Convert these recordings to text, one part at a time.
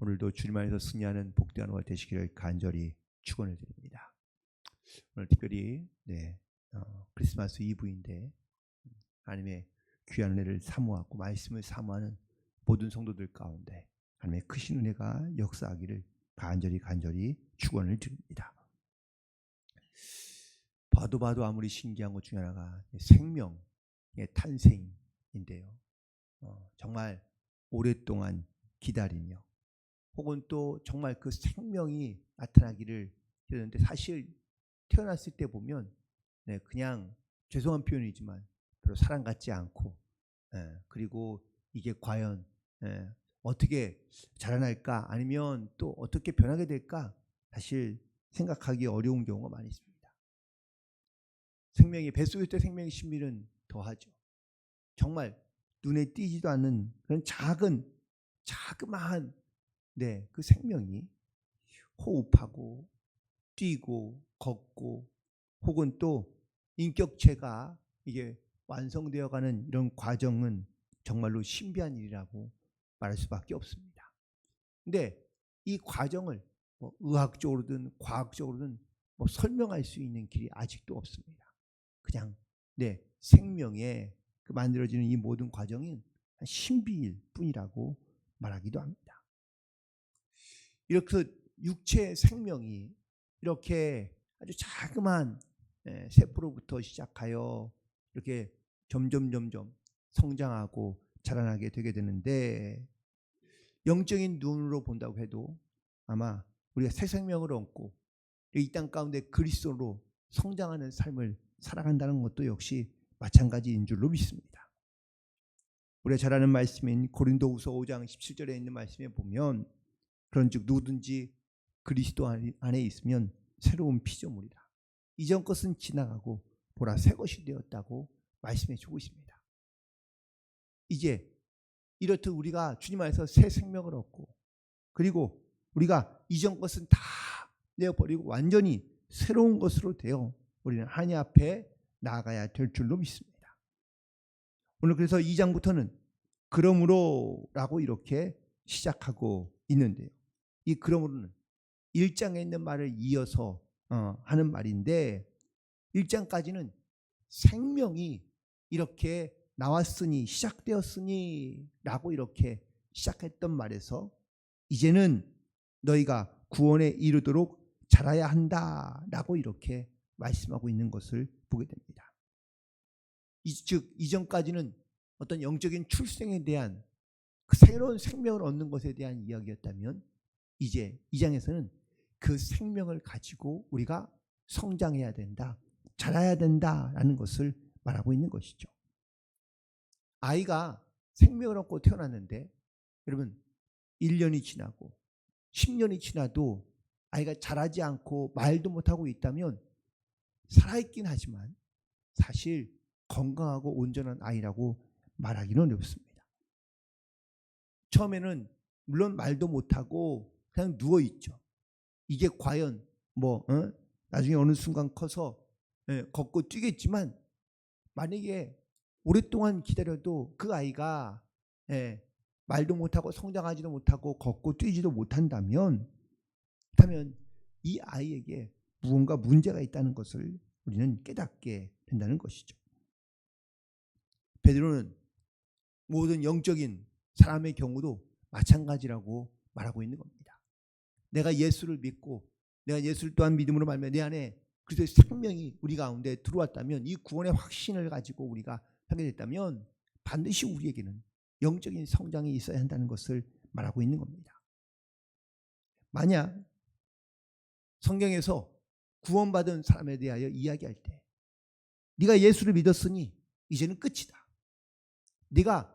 오늘도 주님 안에서 승리하는 복되는 하루가 되시기를 간절히 축원을 드립니다. 오늘 특별히 네, 어, 크리스마스 이브인데 하나님의 귀한 은혜를 사모하고 말씀을 사모하는 모든 성도들 가운데 하나님의 크신 은혜가 역사하기를 간절히 간절히 축원을 드립니다. 봐도 봐도 아무리 신기한 것 중에 하나가 생명의 탄생인데요. 어, 정말 오랫동안 기다리며 혹은 또 정말 그 생명이 나타나기를 기다렸는데 사실 태어났을 때 보면 네, 그냥 죄송한 표현이지만 별로 사람 같지 않고 예, 그리고 이게 과연 예, 어떻게 자라날까 아니면 또 어떻게 변하게 될까 사실 생각하기 어려운 경우가 많이 있습니다. 생명이 있을 때 생명의 신비는 더하죠. 정말 눈에 띄지도 않는 그런 작은 자그마한 네, 그 생명이 호흡하고 뛰고 걷고 혹은 또 인격체가 이게 완성되어 가는 이런 과정은 정말로 신비한 일이라고 말할 수밖에 없습니다. 근데 이 과정을 뭐 의학적으로든 과학적으로든 뭐 설명할 수 있는 길이 아직도 없습니다. 그냥 네 생명의 그 만들어지는 이 모든 과정은 신비일 뿐이라고 말하기도 합니다. 이렇게 육체 생명이 이렇게 아주 자그만 예, 세포로부터 시작하여 이렇게 점점 점점 성장하고 자라나게 되게 되는데 영적인 눈으로 본다고 해도 아마 우리가 새 생명을 얻고 이 땅 가운데 그리스도로 성장하는 삶을 살아간다는 것도 역시 마찬가지인 줄로 믿습니다. 우리가 잘 아는 말씀인 고린도후서 5장 17절에 있는 말씀에 보면 그런즉 누구든지 그리스도 안에 있으면 새로운 피조물이라. 이전 것은 지나가고 보라 새 것이 되었다고 말씀해 주고 있습니다. 이제 이렇듯 우리가 주님 안에서 새 생명을 얻고 그리고 우리가 이전 것은 다 내어버리고 완전히 새로운 것으로 되어 우리는 하나님 앞에 나아가야 될 줄로 믿습니다. 오늘 그래서 2장부터는 그러므로 라고 이렇게 시작하고 있는데요. 이 그러므로는 1장에 있는 말을 이어서 어, 하는 말인데 1장까지는 생명이 이렇게 나왔으니 시작되었으니 라고 이렇게 시작했던 말에서 이제는 너희가 구원에 이르도록 자라야 한다 라고 이렇게 말씀하고 있는 것을 보게 됩니다. 즉 이전까지는 어떤 영적인 출생에 대한 그 새로운 생명을 얻는 것에 대한 이야기였다면 이제 이 장에서는 그 생명을 가지고 우리가 성장해야 된다, 자라야 된다라는 것을 말하고 있는 것이죠. 아이가 생명을 얻고 태어났는데 여러분 1년이 지나고 10년이 지나도 아이가 자라지 않고 말도 못하고 있다면 살아있긴 하지만 사실 건강하고 온전한 아이라고 말하기는 어렵습니다. 처음에는 물론 말도 못하고 그냥 누워 있죠. 이게 과연 뭐 어? 나중에 어느 순간 커서 예, 걷고 뛰겠지만 만약에 오랫동안 기다려도 그 아이가 예, 말도 못하고 성장하지도 못하고 걷고 뛰지도 못한다면 그렇다면 이 아이에게 무언가 문제가 있다는 것을 우리는 깨닫게 된다는 것이죠. 베드로는 모든 영적인 사람의 경우도 마찬가지라고 말하고 있는 겁니다. 내가 예수를 믿고 내가 예수를 또한 믿음으로 말며 내 안에 그리스도의 생명이 우리 가운데 들어왔다면 이 구원의 확신을 가지고 우리가 하게 됐다면 반드시 우리에게는 영적인 성장이 있어야 한다는 것을 말하고 있는 겁니다. 만약 성경에서 구원받은 사람에 대하여 이야기할 때 네가 예수를 믿었으니 이제는 끝이다. 네가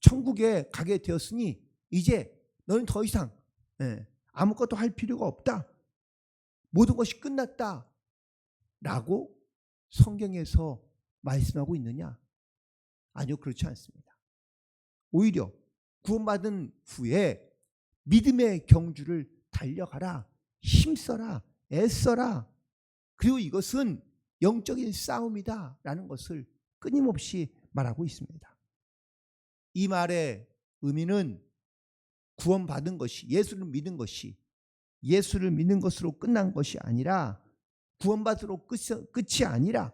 천국에 가게 되었으니 이제 너는 더 이상 예, 아무것도 할 필요가 없다. 모든 것이 끝났다. 라고 성경에서 말씀하고 있느냐? 아니요, 그렇지 않습니다. 오히려 구원받은 후에 믿음의 경주를 달려가라, 힘써라, 애써라. 그리고 이것은 영적인 싸움이다 라는 것을 끊임없이 말하고 있습니다. 이 말의 의미는 구원받은 것이 예수를 믿은 것이 예수를 믿는 것으로 끝난 것이 아니라 구원받으로 끝, 끝이 아니라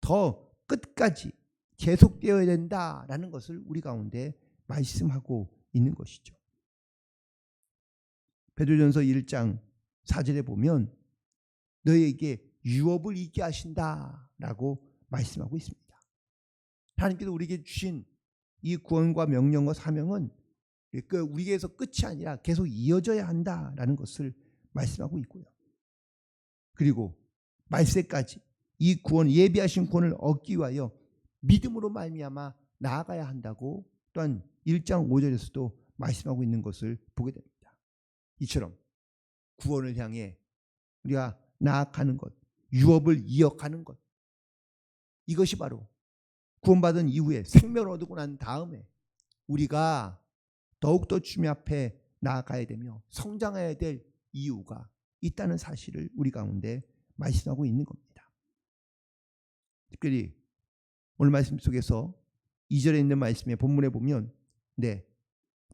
더 끝까지 계속되어야 된다라는 것을 우리 가운데 말씀하고 있는 것이죠. 베드로전서 1장 4절에 보면 너에게 유업을 있게 하신다라고 말씀하고 있습니다. 하나님께서 우리에게 주신 이 구원과 명령과 사명은 그 우리에게서 끝이 아니라 계속 이어져야 한다라는 것을 말씀하고 있고요. 그리고 말세까지 이 구원 예비하신 구원을 얻기 위하여 믿음으로 말미암아 나아가야 한다고 또한 1장 5절에서도 말씀하고 있는 것을 보게 됩니다. 이처럼 구원을 향해 우리가 나아가는 것, 유업을 이어가는 것 이것이 바로 구원받은 이후에 생명을 얻고 난 다음에 우리가 더욱더 주님 앞에 나아가야 되며 성장해야 될 이유가 있다는 사실을 우리 가운데 말씀하고 있는 겁니다. 특별히 오늘 말씀 속에서 2절에 있는 말씀에 본문에 보면 네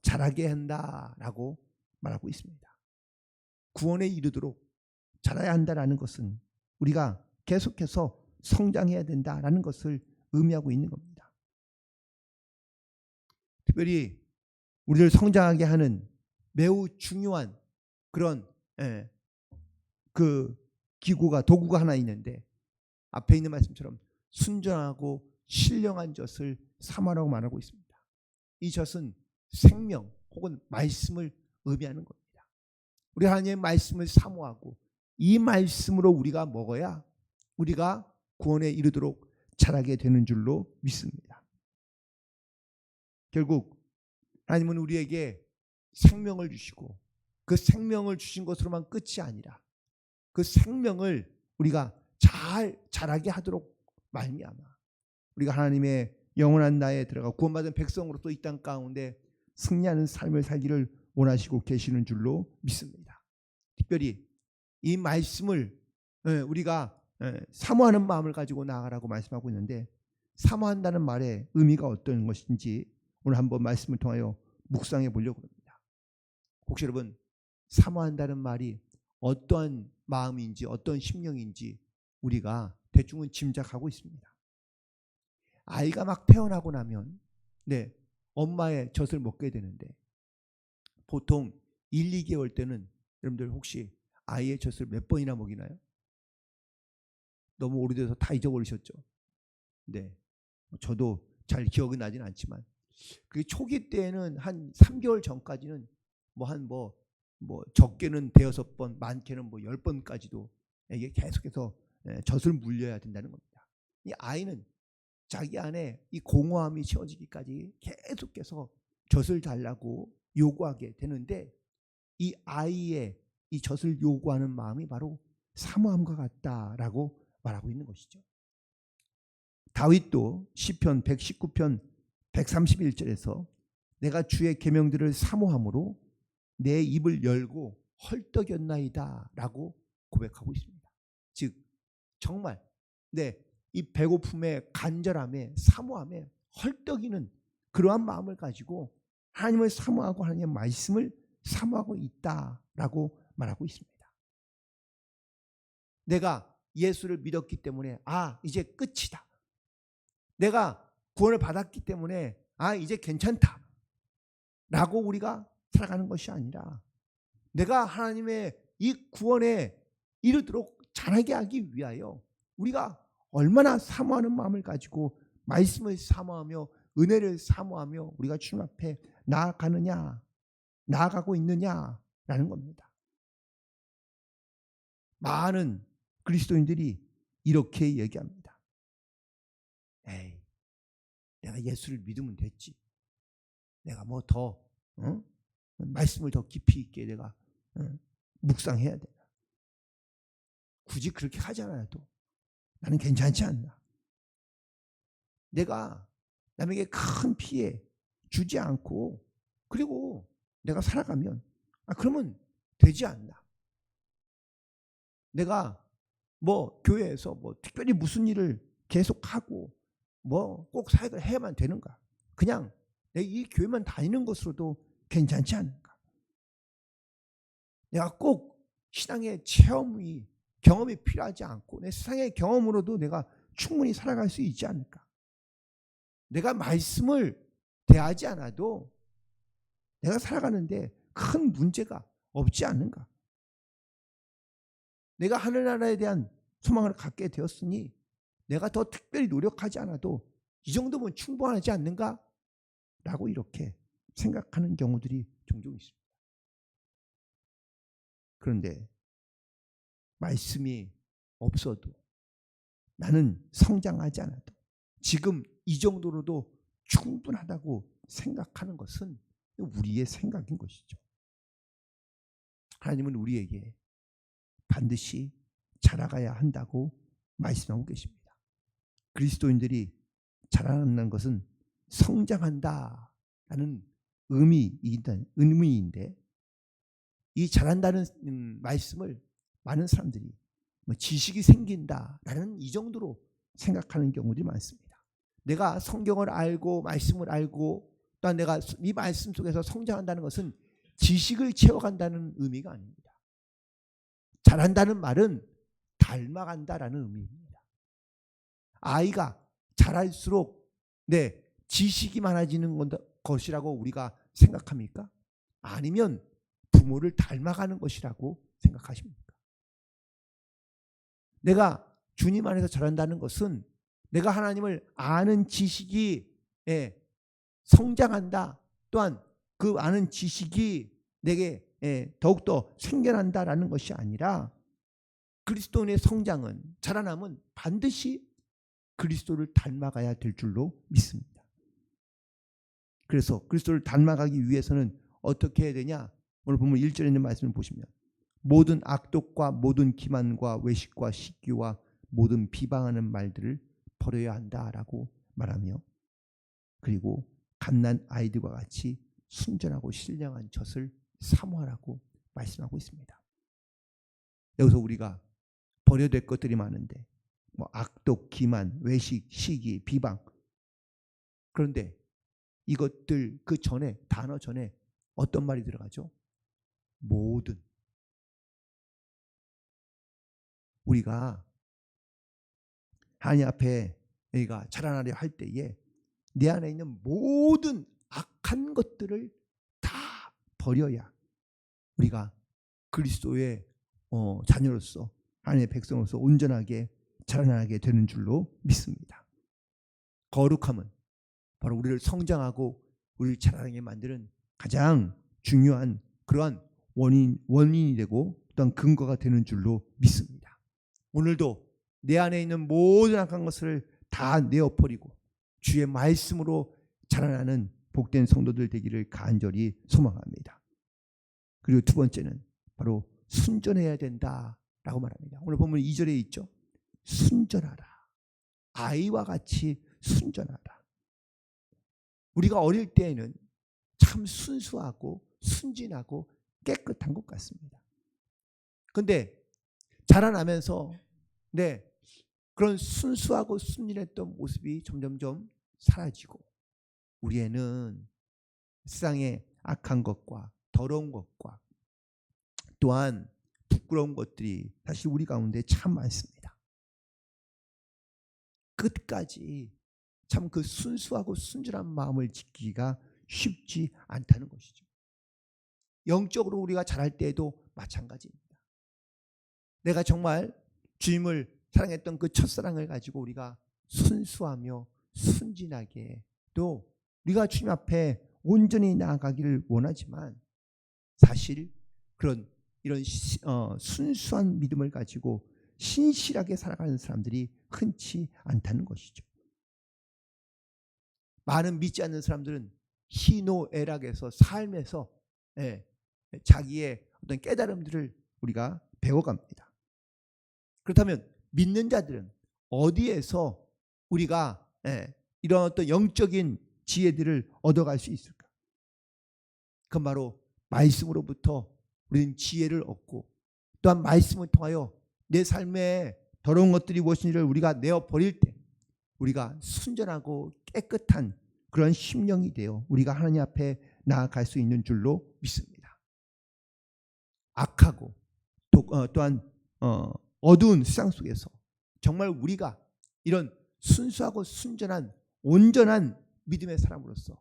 자라게 한다라고 말하고 있습니다. 구원에 이르도록 자라야 한다라는 것은 우리가 계속해서 성장해야 된다라는 것을 의미하고 있는 겁니다. 특별히 우리를 성장하게 하는 매우 중요한 그런 예, 그 기구가 도구가 하나 있는데 앞에 있는 말씀처럼 순전하고 신령한 젖을 삼아라고 말하고 있습니다. 이 젖은 생명 혹은 말씀을 의미하는 겁니다. 우리 하나님의 말씀을 사모하고 이 말씀으로 우리가 먹어야 우리가 구원에 이르도록 자라게 되는 줄로 믿습니다. 결국 하나님은 우리에게 생명을 주시고 그 생명을 주신 것으로만 끝이 아니라 그 생명을 우리가 잘 자라게 하도록 말미암아 우리가 하나님의 영원한 나에 들어가 구원받은 백성으로서 이 땅 가운데 승리하는 삶을 살기를 원하시고 계시는 줄로 믿습니다. 특별히 이 말씀을 예, 우리가 예, 사모하는 마음을 가지고 나아가라고 말씀하고 있는데 사모한다는 말의 의미가 어떤 것인지 오늘 한번 말씀을 통하여 묵상해 보려고 합니다. 혹시 여러분 사모한다는 말이 어떠한 마음인지 어떤 심령인지 우리가 대충은 짐작하고 있습니다. 아이가 막 태어나고 나면 네 엄마의 젖을 먹게 되는데 보통 1, 2개월 때는 여러분들 혹시 아이의 젖을 몇 번이나 먹이나요? 너무 오래돼서 다 잊어버리셨죠. 네. 저도 잘 기억은 나진 않지만 그 초기 때는 한 3개월 전까지는 뭐 한 뭐 뭐 적게는 대여섯 번, 많게는 뭐 열 번까지도 이게 계속해서 예, 젖을 물려야 된다는 겁니다. 이 아이는 자기 안에 이 공허함이 채워지기까지 계속해서 젖을 달라고 요구하게 되는데 이 아이의 이 젖을 요구하는 마음이 바로 사모함과 같다라고 말하고 있는 것이죠. 다윗도 시편 119편 131절에서 내가 주의 계명들을 사모함으로 내 입을 열고 헐떡였나이다라고 고백하고 있습니다. 즉 정말 네, 이 배고픔에 간절함에 사모함에 헐떡이는 그러한 마음을 가지고 하나님을 사모하고 하나님의 말씀을 사모하고 있다라고 말하고 있습니다. 내가 예수를 믿었기 때문에 아 이제 끝이다. 내가 구원을 받았기 때문에 아 이제 괜찮다. 라고 우리가 살아가는 것이 아니라 내가 하나님의 이 구원에 이르도록 자라게 하기 위하여 우리가 얼마나 사모하는 마음을 가지고 말씀을 사모하며 은혜를 사모하며 우리가 주님 앞에 나아가느냐 나아가고 있느냐라는 겁니다. 많은 그리스도인들이 이렇게 얘기합니다. 에이, 내가 예수를 믿으면 됐지. 내가 뭐 더, 어? 말씀을 더 깊이 있게 내가 어? 묵상해야 되나. 굳이 그렇게 하지 않아도 나는 괜찮지 않나. 내가 남에게 큰 피해 주지 않고 그리고 내가 살아가면 아 그러면 되지 않나. 내가 뭐 교회에서 뭐 특별히 무슨 일을 계속하고 뭐 꼭 사역을 해야만 되는가? 그냥 내 이 교회만 다니는 것으로도 괜찮지 않은가? 내가 꼭 신앙의 체험이 경험이 필요하지 않고 내 세상의 경험으로도 내가 충분히 살아갈 수 있지 않을까? 내가 말씀을 대하지 않아도 내가 살아가는데 큰 문제가 없지 않는가? 내가 하늘나라에 대한 소망을 갖게 되었으니 내가 더 특별히 노력하지 않아도 이 정도면 충분하지 않는가? 라고 이렇게 생각하는 경우들이 종종 있습니다. 그런데 말씀이 없어도 나는 성장하지 않아도 지금 이 정도로도 충분하다고 생각하는 것은 우리의 생각인 것이죠. 하나님은 우리에게 반드시 자라가야 한다고 말씀하고 계십니다. 그리스도인들이 자라난다는 것은 성장한다라는 의미인데, 이 자란다는 음, 말씀을 많은 사람들이 뭐 지식이 생긴다라는 이 정도로 생각하는 경우들이 많습니다. 내가 성경을 알고 말씀을 알고 또한 내가 이 말씀 속에서 성장한다는 것은 지식을 채워간다는 의미가 아닙니다. 자란다는 말은 닮아간다라는 의미입니다. 아이가 자랄수록 네 지식이 많아지는 것이라고 우리가 생각합니까? 아니면 부모를 닮아가는 것이라고 생각하십니까? 내가 주님 안에서 자란다는 것은 내가 하나님을 아는 지식이 예, 성장한다. 또한 그 아는 지식이 내게 예, 더욱더 생겨난다라는 것이 아니라 그리스도인의 성장은 자라남은 반드시 그리스도를 닮아가야 될 줄로 믿습니다. 그래서 그리스도를 닮아가기 위해서는 어떻게 해야 되냐? 오늘 보면 1절에 있는 말씀을 보시면 모든 악독과 모든 기만과 외식과 시기와 모든 비방하는 말들을 버려야 한다라고 말하며 그리고 갓난 아이들과 같이 순전하고 신령한 젖을 사모하라고 말씀하고 있습니다. 여기서 우리가 버려야 될 것들이 많은데 뭐 악독, 기만, 외식, 시기, 비방 그런데 이것들 그 전에 단어 전에 어떤 말이 들어가죠? 모든 우리가 하나님 앞에 우리가 자라나려 할 때에 내 안에 있는 모든 악한 것들을 다 버려야 우리가 그리스도의 어, 자녀로서 하나님의 백성으로서 온전하게 자라나게 되는 줄로 믿습니다. 거룩함은 바로 우리를 성장하고 우리를 자라나게 만드는 가장 중요한 그러한 원인 원인이 되고 또한 근거가 되는 줄로 믿습니다. 오늘도 내 안에 있는 모든 악한 것을 다 내어버리고 주의 말씀으로 자라나는 복된 성도들 되기를 간절히 소망합니다. 그리고 두 번째는 바로 순전해야 된다라고 말합니다. 오늘 보면 2절에 있죠. 순전하라. 아이와 같이 순전하라. 우리가 어릴 때에는 참 순수하고 순진하고 깨끗한 것 같습니다. 근데 자라나면서 네 그런 순수하고 순진했던 모습이 점점점 사라지고 우리에는 세상의 악한 것과 더러운 것과 또한 부끄러운 것들이 사실 우리 가운데 참 많습니다. 끝까지 참 그 순수하고 순진한 마음을 지키기가 쉽지 않다는 것이죠. 영적으로 우리가 자랄 때에도 마찬가지입니다. 내가 정말 주님을 사랑했던 그 첫사랑을 가지고 우리가 순수하며 순진하게 또 우리가 주님 앞에 온전히 나아가기를 원하지만 사실 그런 이런 어, 순수한 믿음을 가지고 신실하게 살아가는 사람들이 흔치 않다는 것이죠. 많은 믿지 않는 사람들은 희노애락에서 삶에서 예, 자기의 어떤 깨달음들을 우리가 배워갑니다. 그렇다면 믿는 자들은 어디에서 우리가 예, 이런 어떤 영적인 지혜들을 얻어갈 수 있을까? 그건 바로 말씀으로부터 우리는 지혜를 얻고 또한 말씀을 통하여 내 삶에 더러운 것들이 무엇인지를 우리가 내어 버릴 때 우리가 순전하고 깨끗한 그런 심령이 되어 우리가 하나님 앞에 나아갈 수 있는 줄로 믿습니다. 악하고 또, 어, 또한 어, 어두운 세상 속에서 정말 우리가 이런 순수하고 순전한 온전한 믿음의 사람으로서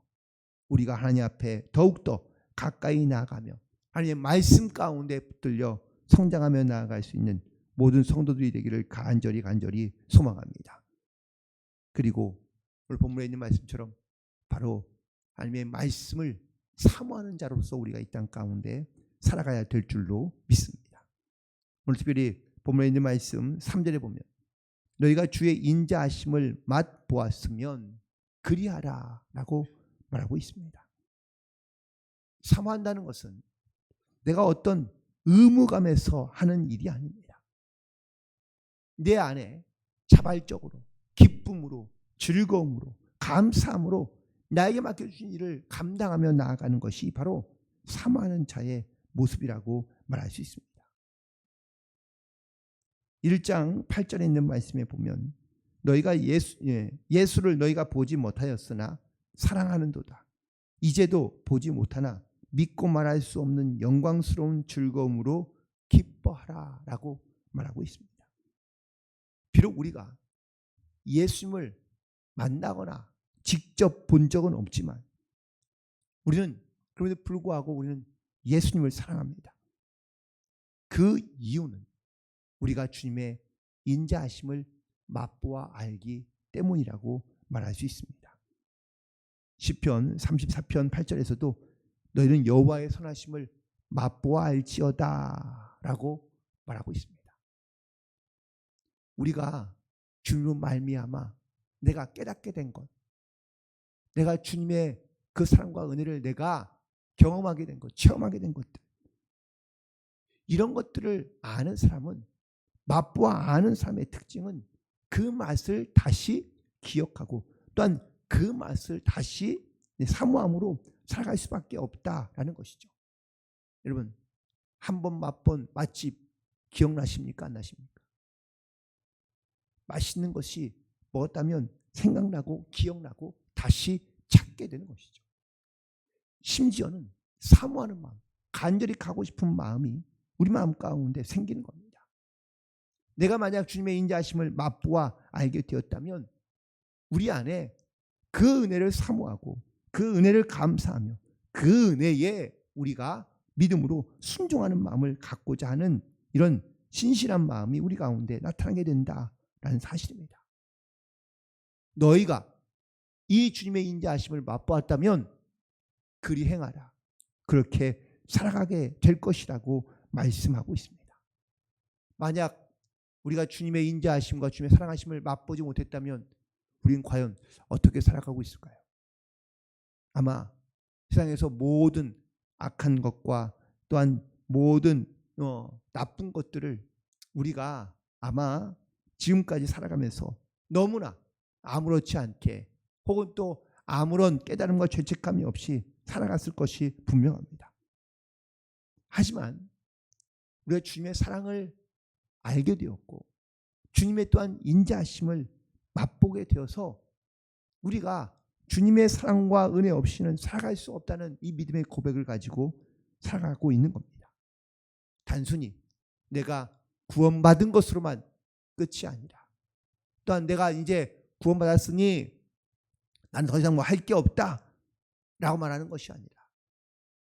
우리가 하나님 앞에 더욱더 가까이 나아가며 하나님의 말씀 가운데 붙들려 성장하며 나아갈 수 있는 모든 성도들이 되기를 간절히 간절히 소망합니다. 그리고 오늘 본문에 있는 말씀처럼 바로 하나님의 말씀을 사모하는 자로서 우리가 이 땅 가운데 살아가야 될 줄로 믿습니다. 오늘 특별히 본문에 있는 말씀 3절에 보면 너희가 주의 인자하심을 맛보았으면 그리하라 라고 말하고 있습니다. 사모한다는 것은 내가 어떤 의무감에서 하는 일이 아닙니다. 내 안에 자발적으로 기쁨으로 즐거움으로 감사함으로 나에게 맡겨주신 일을 감당하며 나아가는 것이 바로 사모하는 자의 모습이라고 말할 수 있습니다. 1장 8절에 있는 말씀에 보면 너희가 예수, 예, 예수를 너희가 보지 못하였으나 사랑하는도다. 이제도 보지 못하나 믿고 말할 수 없는 영광스러운 즐거움으로 기뻐하라 라고 말하고 있습니다. 비록 우리가 예수님을 만나거나 직접 본 적은 없지만 우리는 그럼에도 불구하고 우리는 예수님을 사랑합니다. 그 이유는 우리가 주님의 인자하심을 맛보아 알기 때문이라고 말할 수 있습니다. 시편 34편 8절에서도 너희는 여호와의 선하심을 맛보아 알지어다라고 말하고 있습니다. 우리가 주님으로 말미암아 내가 깨닫게 된 것, 내가 주님의 그 사랑과 은혜를 내가 경험하게 된 것, 체험하게 된 것들, 이런 것들을 아는 사람은 맛보아 아는 사람의 특징은 그 맛을 다시 기억하고 또한 그 맛을 다시 사모함으로 살아갈 수밖에 없다라는 것이죠. 여러분 한 번 맛본 맛집 기억나십니까? 안 나십니까? 맛있는 것이 먹었다면 생각나고 기억나고 다시 찾게 되는 것이죠. 심지어는 사모하는 마음, 간절히 가고 싶은 마음이 우리 마음 가운데 생기는 겁니다. 내가 만약 주님의 인자하심을 맛보아 알게 되었다면 우리 안에 그 은혜를 사모하고 그 은혜를 감사하며 그 은혜에 우리가 믿음으로 순종하는 마음을 갖고자 하는 이런 신실한 마음이 우리 가운데 나타나게 된다 라는 사실입니다. 너희가 이 주님의 인자하심을 맛보았다면 그리 행하라. 그렇게 살아가게 될 것이라고 말씀하고 있습니다. 만약 우리가 주님의 인자하심과 주님의 사랑하심을 맛보지 못했다면 우리는 과연 어떻게 살아가고 있을까요? 아마 세상에서 모든 악한 것과 또한 모든 어, 나쁜 것들을 우리가 아마 지금까지 살아가면서 너무나 아무렇지 않게 혹은 또 아무런 깨달음과 죄책감이 없이 살아갔을 것이 분명합니다. 하지만 우리가 주님의 사랑을 알게 되었고 주님의 또한 인자하심을 맛보게 되어서 우리가 주님의 사랑과 은혜 없이는 살아갈 수 없다는 이 믿음의 고백을 가지고 살아가고 있는 겁니다. 단순히 내가 구원받은 것으로만 끝이 아니라. 또한 내가 이제 구원받았으니 난더 이상 뭐 할 게 없다 라고 말하는 것이 아니라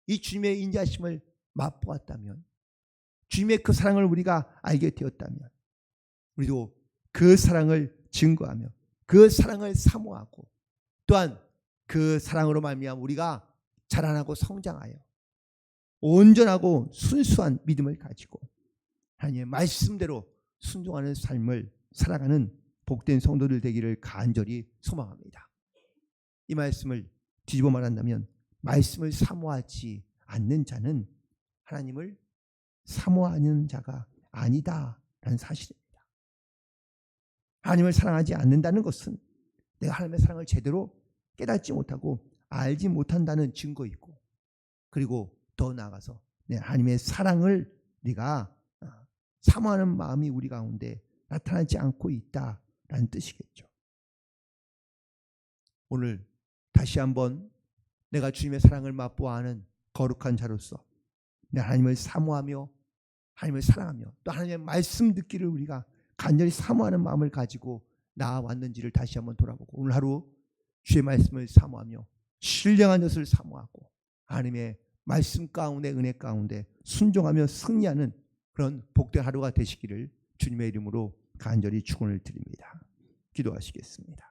이 주님의 인자심을 맛보았다면 주님의 그 사랑을 우리가 알게 되었다면 우리도 그 사랑을 증거하며 그 사랑을 사모하고 또한 그 사랑으로 말미암아 우리가 자라나고 성장하여 온전하고 순수한 믿음을 가지고 하나님의 말씀대로 순종하는 삶을 살아가는 복된 성도들 되기를 간절히 소망합니다. 이 말씀을 뒤집어 말한다면 말씀을 사모하지 않는 자는 하나님을 사모하는 자가 아니다라는 사실입니다. 하나님을 사랑하지 않는다는 것은 내가 하나님의 사랑을 제대로 깨닫지 못하고 알지 못한다는 증거이고 그리고 더 나아가서 하나님의 사랑을 네가 어, 사모하는 마음이 우리 가운데 나타나지 않고 있다라는 뜻이겠죠. 오늘 다시 한번 내가 주님의 사랑을 맛보아하는 거룩한 자로서 내 하나님을 사모하며 하나님을 사랑하며 또 하나님의 말씀 듣기를 우리가 간절히 사모하는 마음을 가지고 나아왔는지를 다시 한번 돌아보고 오늘 하루 주의 말씀을 사모하며 신령한 것을 사모하고 하나님의 말씀 가운데 은혜 가운데 순종하며 승리하는 그런 복된 하루가 되시기를 주님의 이름으로 간절히 축원을 드립니다. 기도하시겠습니다.